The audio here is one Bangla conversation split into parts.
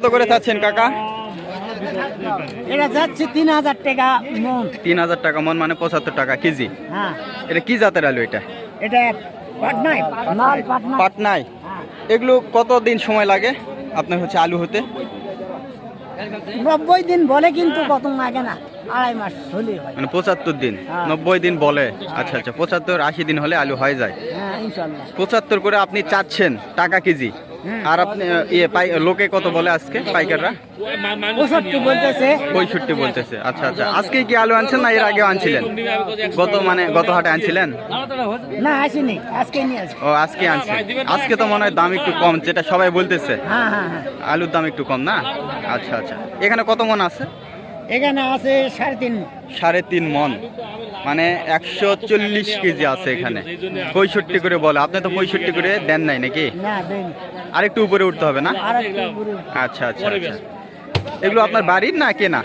কত করে চাচ্ছেন কাকা? এটা যাচ্ছে তিন হাজার টাকা মন। তিন হাজার টাকা মন মানে পঁচাত্তর টাকা কেজি। হ্যাঁ। এটা কি জাতের আলু এটা? এটা পাটনায় পাটনায় এগুলো কত দিন সময় লাগে আপনার হচ্ছে আলু হতে? নব্বই দিন বলে কিন্তু কত লাগে না। আড়াই মাস হলে মানে পঁচাত্তর দিন। হ্যাঁ। নব্বই দিন বলে। আচ্ছা আচ্ছা পঁচাত্তর আশি দিন হলে আলু হয়ে যায়। হ্যাঁ ইনশাল্লাহ পঁচাত্তর করে আপনি চাচ্ছেন টাকা কেজি। আর আপনি ইয়ে পাই লোকে কত বলে আজকে পাইকাররা? পঁয়ষট্টি বলতেছে। পঁয়ষট্টি বলতেছে। আচ্ছা আচ্ছা। আজকে কি আলু আনছেন না এর আগেও আনছিলেন? গত মানে গত হাটে আনছিলেন? না আসেনি। আজকে নিয়ে ও আজকে আনছেন। আজকে তো মনে হয় দাম একটু কম যেটা সবাই বলতেছে। হ্যাঁ হ্যাঁ হ্যাঁ। আলুর দাম একটু কম না? আচ্ছা আচ্ছা। এখানে কত মন আছে? এখানে আছে সাড়ে তিন সাড়ে তিন মন। মানে একশো চল্লিশ কেজি আছে এখানে। পঁয়ষট্টি করে বলে। আপনি তো পঁয়ষট্টি করে দেন নাই নাকি? না দেন আর একটু উপরে উঠতে হবে না? আচ্ছা আচ্ছা আচ্ছা। এগুলো আপনার বাড়ির না কেনা?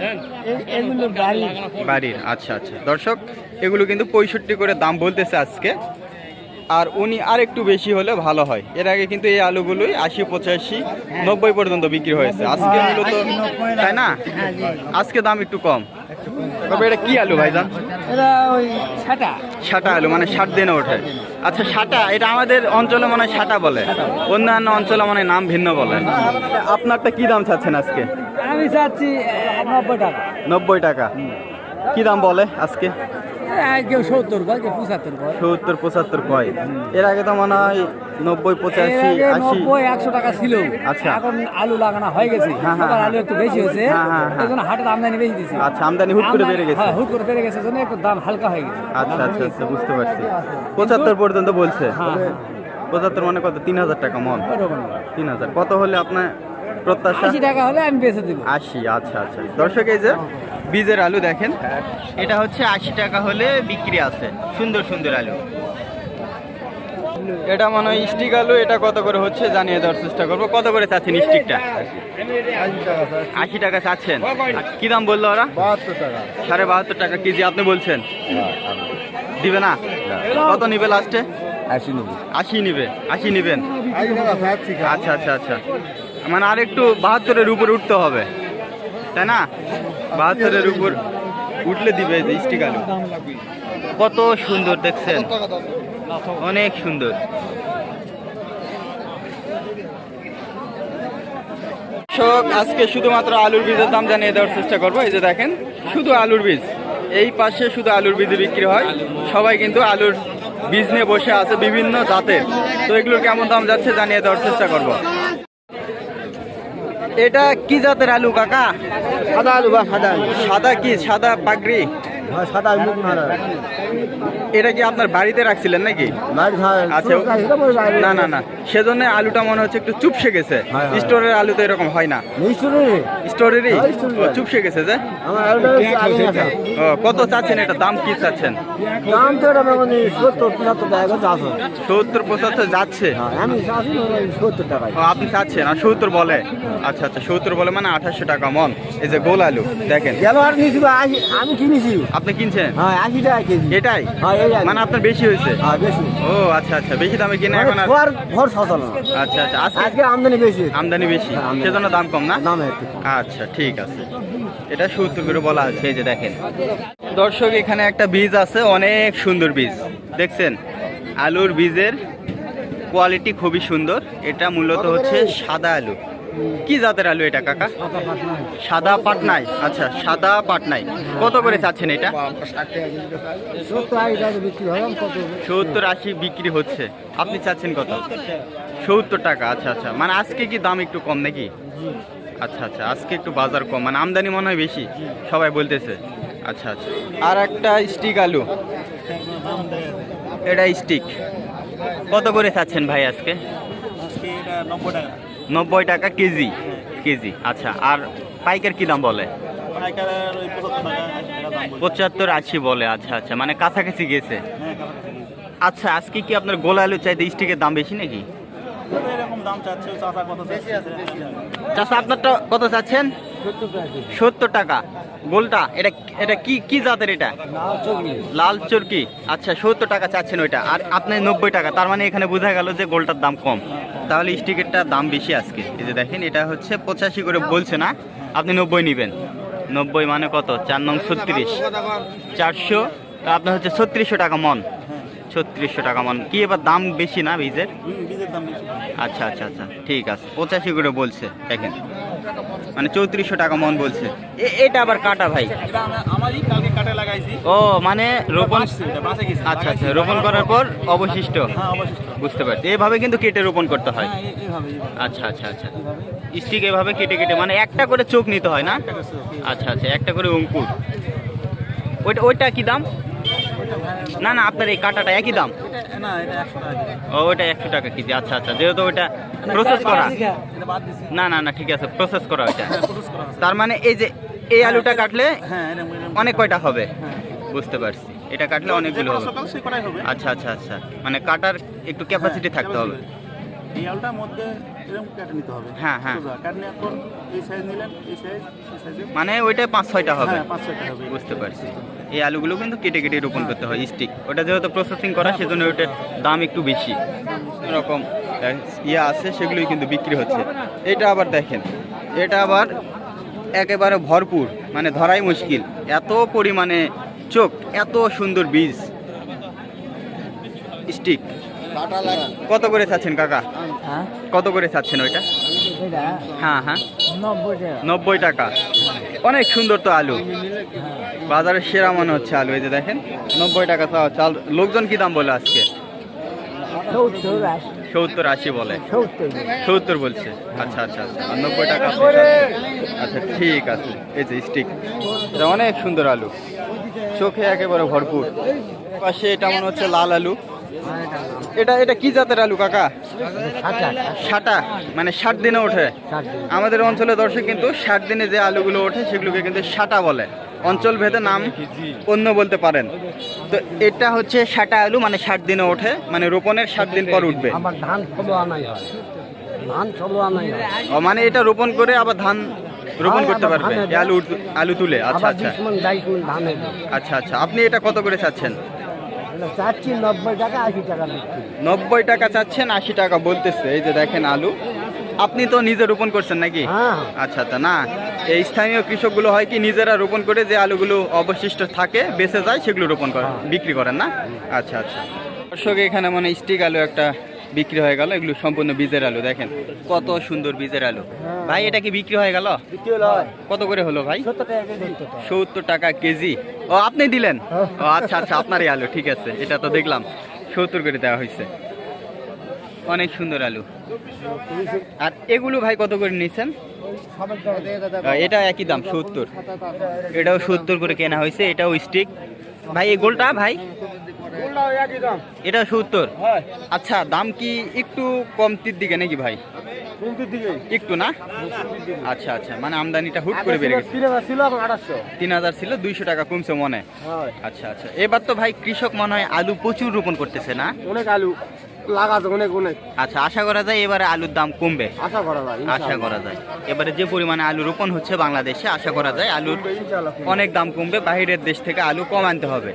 বাড়ি বাড়ির আচ্ছা আচ্ছা। দর্শক এগুলো কিন্তু পঁয়ষট্টি করে দাম বলতেছে আজকে। আর উনি আর একটু বেশি হলে ভালো হয়। এর আগে কিন্তু এই আলুগুলোই আশি পঁচাশি নব্বই পর্যন্ত বিক্রি হয়েছে। আজকে মূলত তাই না? আজকে দাম একটু কম। তবে এটা কি আলু ভাইজান? এটা সাটা। আলু মানে ষাট দিনে ওঠে। আচ্ছা সাটা এটা আমাদের অঞ্চলে মনে হয় সাটা বলে। অন্যান্য অঞ্চলে মানে নাম ভিন্ন বলে। আপনারটা কি দাম চাচ্ছেন আজকে? আমি চাচ্ছি নব্বই টাকা। নব্বই টাকা। কি দাম বলে আজকে? কেউ সত্তর কয় কেউ পঁচাত্তর কয়। সত্তর পঁচাত্তর কয়? এর আগে তো মনে হয় নব্বই পঁচাশি নব্বই একশো টাকা ছিল। আচ্ছা। এখন আলু লাগানো হয়ে গেছে। হ্যাঁ, হ্যাঁ, আলু একটু বেশি হয়েছে। হ্যাঁ, হ্যাঁ, হ্যাঁ। এই জন্য হাটের আমদানি বেশি দিচ্ছে আচ্ছা আমদানি হুট করে বেড়ে গেছে। হ্যাঁ হুট করে বেড়ে গেছে জন্য একটু দাম হালকা হয়ে গেছে। আচ্ছা আচ্ছা আচ্ছা বুঝতে পারছি। পঁচাত্তর পর্যন্ত বলছে। হ্যাঁ পঁচাত্তর মানে কত? তিন হাজার টাকা মন। তিন হাজার। কত হলে আপনার প্রত্যাশা? আশি টাকা হলে আমি বেঁচে দেবো। আশি আচ্ছা আচ্ছা। দর্শক এই যে বীজের আলু দেখেন। এটা হচ্ছে আশি টাকা হলে বিক্রি আছে। সুন্দর সুন্দর আলু। এটা মনে হয় স্টিক আলু এটা কত করে হচ্ছে জানিয়ে দেওয়ার চেষ্টা করব। কত করে চাচ্ছেন স্টিকটা? আশি টাকা চাচ্ছেন। কি দাম বলল ওরা? সাড়ে বাহাত্তর টাকা কেজি আপনি বলছেন। দিবে না? কত নিবে লাস্টে? আশি নব্বই আশি নিবে। আশি নিবেন? আচ্ছা আচ্ছা আচ্ছা। মানে আর একটু বাহাত্তরের উপরে উঠতে হবে। তাই না? বাহাত্তরের উপর উঠলে দিবে কত সুন্দর দেখছেন? অনেক সুন্দর। দর্শক, আজকে শুধুমাত্র আলুর বীজের দাম জানিয়ে দেওয়ার চেষ্টা করব। এই যে দেখেন, শুধু আলুর বীজ। এই পাশে শুধু আলুর বীজ বিক্রি হয়। সবাই কিন্তু আলুর বীজ নিয়ে বসে আছে বিভিন্ন জাতের। তো এগুলোর কেমন দাম যাচ্ছে জানিয়ে দেওয়ার চেষ্টা করব। এটা কি জাতের আলু কাকা? সাদা আলু বা সাদা সাদা কি? সাদা পাগড়ি? হ্যাঁ সাদা মুখ এটা কি আপনার বাড়িতে রাখছিলেন নাকি? আচ্ছা না না না সেজন্য আলুটা মনে হচ্ছে একটু চুপসে গেছে। হ্যাঁ, হ্যাঁ। স্টোরের আলু তো এরকম হয় না। স্টোরেরই? হ্যাঁ। চুপসে গেছে যে? কত চাচ্ছেন এটা? দাম কি চাচ্ছেন? দাম তো এটা মানে সত্তর পঁচাত্তর যাচ্ছে? হ্যাঁ আপনি চাচ্ছেন? আর সত্তর বলে? আচ্ছা আচ্ছা সত্তর বলে মানে আঠাশশো টাকা মন। এই যে গোল আলু দেখেন। আমি কিনেছি। আপনি কিনছেন? হ্যাঁ আশি টাকা কেজি। এটাই? হ্যাঁ মানে আপনার বেশি হয়েছে? হ্যাঁ ও আচ্ছা আচ্ছা। বেশি দামে কিনে এখন আর ঘর সচল আচ্ছা আচ্ছা। আজকে আমদানি বেশি আমদানি বেশি। হ্যাঁ, সেজন্য দাম কম না? দাম একটু আচ্ছা ঠিক আছে। এটা সত্তর করে বলা এই যে দেখেন। দর্শক এখানে একটা বীজ আছে অনেক সুন্দর বীজ। দেখছেন? আলুর বীজের কোয়ালিটি খুবই সুন্দর। এটা মূলত হচ্ছে সাদা আলু। কি জাতের আলু এটা, কাকা? সাদা পাটনাই আচ্ছা সাদা পাটনাই কত করে চাচ্ছেন এটা? সত্তর আশি বিক্রি হচ্ছে। আপনি চাচ্ছেন কত? সত্তর টাকা আচ্ছা আচ্ছা। মানে আজকে কি দাম একটু কম নাকি? আচ্ছা আচ্ছা আজকে একটু বাজার কম। মানে আমদানি মনে হয় বেশি, সবাই বলতেছে। আচ্ছা আচ্ছা। আর একটা স্টিক আলু। এটা স্টিক। কত করে চাচ্ছেন ভাই আজকে? কেজি। কেজি আচ্ছা আর পাইকার কি দাম বলে? পঁচাত্তর আশি বলে আচ্ছা আচ্ছা মানে কাছাকাছি গেছে। আচ্ছা আজকে কি আপনার গোলা আলু চাইতে স্টিকের দাম বেশি নাকি? চাষা আপনারটা কত চাচ্ছেন? সত্তর টাকা। গোলটা, এটা এটা কি কি জাতের এটা? লাল চরকি। আচ্ছা সত্তর টাকা চাচ্ছেন ওইটা। আর আপনি নব্বই টাকা, তার মানে এখানে বোঝা গেল যে গোলটার দাম কম। তাহলে স্টিকেরটার দাম বেশি আজকে। এই যে দেখেন, এটা হচ্ছে পঁচাশি করে বলছে না? আপনি নব্বই নেবেন। নব্বই মানে কত? চার নং ছত্রিশ। চারশো আপনার হচ্ছে ছত্রিশশো টাকা মন। ছত্রিশশো টাকা মন। কি এবার দাম বেশি না, বীজের? আচ্ছা আচ্ছা আচ্ছা। ঠিক আছে। পঁচাশি করে বলছে, দেখেন। মানে চৌত্রিশশো টাকা মন বলছে। এটা আবার কাটা ভাই? ও মানে রোপণ। আচ্ছা আচ্ছা রোপণ করার পর অবশিষ্ট। বুঝতে পারছি। এভাবে কিন্তু কেটে রোপণ করতে হয়। আচ্ছা আচ্ছা আচ্ছা। স্টিক এভাবে কেটে কেটে মানে একটা করে চোখ নিতে হয় না? আচ্ছা আচ্ছা একটা করে অঙ্কুর। ওইটা ওইটা কি দাম? না না, আপনার এই কাটাটা একই দাম। ও ওইটা একশো টাকা কেজি আচ্ছা আচ্ছা যেহেতু ওইটা প্রসেস করা। না না না ঠিক আছে প্রসেস করা ওইটা। হ্যাঁ। তার মানে এই যে এই আলুটা কাটলে হ্যাঁ অনেক কয়টা হবে? হ্যাঁ। বুঝতে পারছি। এটা কাটলে অনেকগুলো হবে। আচ্ছা আচ্ছা আচ্ছা মানে কাটার একটু ক্যাপাসিটি হ্যাঁ, থাকতে হবে। এই আলুটার মধ্যে এরকম কেটে নিতে হবে। হ্যাঁ, হ্যাঁ। সোজা। কাটে এই সাইজ নিলেন এই সাইজ মানে ওইটা পাঁচ ছয়টা হবে। হ্যাঁ পাঁচ ছয়টা হবে। বুঝতে পারছি। এই আলুগুলো কিন্তু কেটে কেটে রোপণ করতে হয় স্টিক ওটা যেহেতু প্রসেসিং করা, সেজন্য ওইটার দাম একটু বেশি। রকম ইয়ে আছে, সেগুলোই কিন্তু বিক্রি হচ্ছে। এটা আবার দেখেন, এটা আবার একেবারে ভরপুর মানে ধরাই মুশকিল। এত পরিমাণে চোখ, এত সুন্দর বীজ। স্টিক কত করে চাচ্ছেন কাকা? কত করে চাচ্ছেন ওইটা? হ্যাঁ হ্যাঁ। নব্বই টাকা। অনেক সুন্দর তো আলু। বাজারের সেরা মনে হচ্ছে আলু এই যে দেখেন নব্বই টাকা চাও চাল লোকজন কি দাম বলে আজকে? সত্তর আশি। বলে? সত্তর। বলছে। আচ্ছা আচ্ছা আচ্ছা নব্বই টাকা আচ্ছা ঠিক আছে এই যে স্টিক এটা অনেক সুন্দর আলু। চোখে একেবারে ভরপুর। পাশে এটা মনে হচ্ছে লাল আলু। এটা এটা কি জাতের আলু কাকা? ষাটা মানে ষাট দিনে ওঠে। আমাদের অঞ্চলে দর্শক কিন্তু ষাট দিনে যে আলুগুলো ওঠে সেগুলোকে কিন্তু সাটা বলে। অঞ্চল ভেদে নাম অন্য বলতে পারেন। তো এটা হচ্ছে সাটা আলু মানে ষাট দিনে ওঠে মানে রোপণের ষাট দিন পর উঠবে। ধান ষোলো আনাই হয়। ধান ষোলো আনাই মানে এটা রোপণ করে আবার ধান রোপণ করতে পারবে? আলু আলু তুলে? আচ্ছা আচ্ছা। আচ্ছা আচ্ছা। আপনি এটা কত করে চাচ্ছেন? চাচ্ছি নব্বই টাকা আশি টাকা নব্বই টাকা চাচ্ছেন আশি টাকা বলতেছে। এই যে দেখেন আলু। আপনি তো নিজে রোপণ করছেন নাকি? হ্যাঁ। আচ্ছা আচ্ছা না। এই স্থানীয় কৃষকগুলো হয় কি নিজেরা রোপণ করে যে আলুগুলো অবশিষ্ট থাকে বেঁচে যায় সেগুলো রোপণ করেন বিক্রি করেন না? আচ্ছা আচ্ছা। দর্শক এখানে মানে স্টিক আলু একটা বিক্রি হয়ে গেল এগুলো সম্পূর্ণ বীজের আলু দেখেন। কত সুন্দর বীজের আলু। ভাই এটা কি বিক্রি হয়ে গেল? কত করে হলো ভাই? সত্তর টাকা কেজি। সত্তর টাকা। সত্তর টাকা কেজি। ও আপনি দিলেন? ও আচ্ছা আচ্ছা আপনারই আলু ঠিক আছে। এটা তো দেখলাম। সত্তর করে দেওয়া হয়েছে। অনেক সুন্দর আলু। আর এগুলো ভাই কত করে নিচ্ছেন এটা একই দাম সত্তর। এটাও সত্তর করে কেনা হয়েছে এটাও স্টিক ভাই এই গোলটা ভাই? এটা সত্তর? আচ্ছা দাম কি একটু কমতির দিকে নাকি ভাই? একটু না? আচ্ছা আচ্ছা মানে আমদানিটা হুট করে বেড়ে গেছে। তিন হাজার ছিল দুইশো টাকা কমছে মনে। আচ্ছা আচ্ছা এবার তো ভাই কৃষক মনে হয় আলু প্রচুর রোপণ করতেছে না? অনেক আলু। লাগাছে অনেক অনেক। আচ্ছা আশা করা যায় এবারে আলুর দাম কমবে? আশা করা যায় আশা করা যায়। এবারে যে পরিমাণে আলু রোপণ হচ্ছে বাংলাদেশে আশা করা যায় আলুর অনেক দাম কমবে বাইরের দেশ থেকে আলু কম আনতে হবে।